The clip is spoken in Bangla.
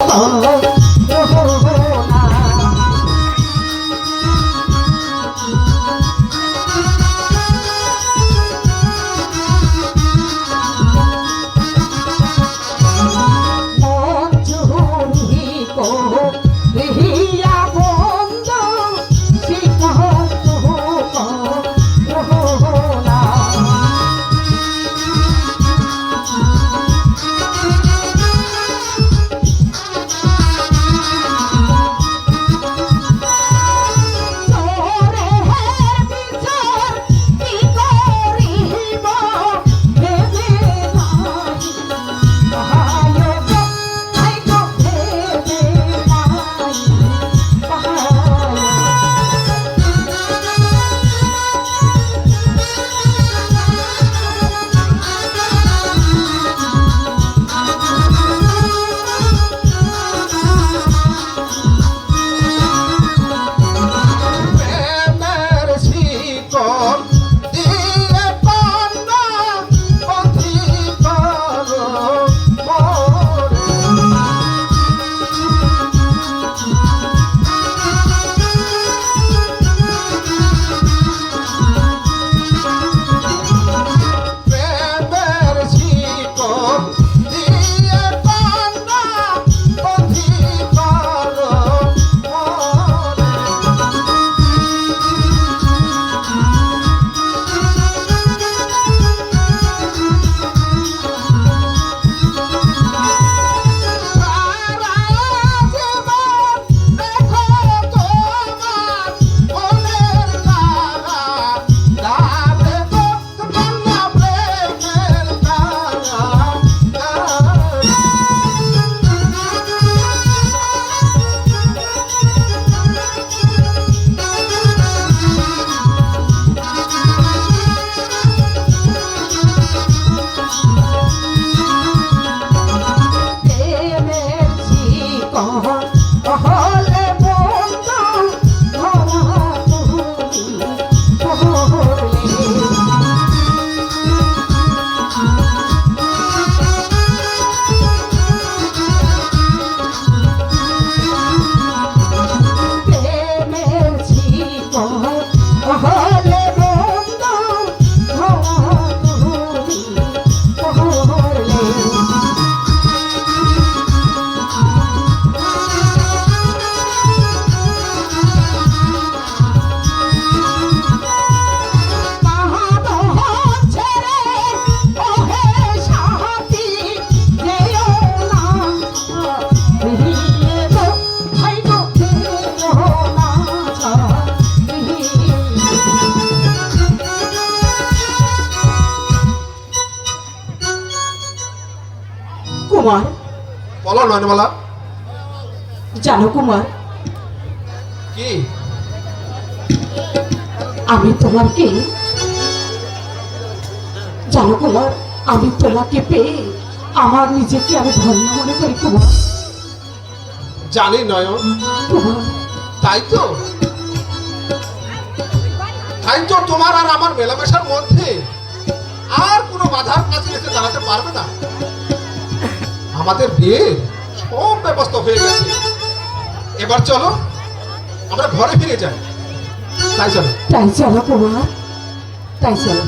প্রেমের Oh. 哦 কুমার বলো নয়নমালা। জানো কুমার কি? আমি তোমাকে জানো কুমার আমি তোমাকে পেয়ে আমার নিজেকে আমি ধন্য মনে করি কুমার। জানি নয়ন। কুমার। তাই তো। তাই তো তোমার আর আমার মেলামেশার মধ্যে আর কোনো বাধার কাছে এসে দাঁড়াতে পারবে না। আমাদের বিয়ে সব ব্যবস্থা হয়ে গেছে। এবার চলো, আমরা ঘরে ফিরে যাই। তাই চলো। তাই চলো কুমার, তাই চলো।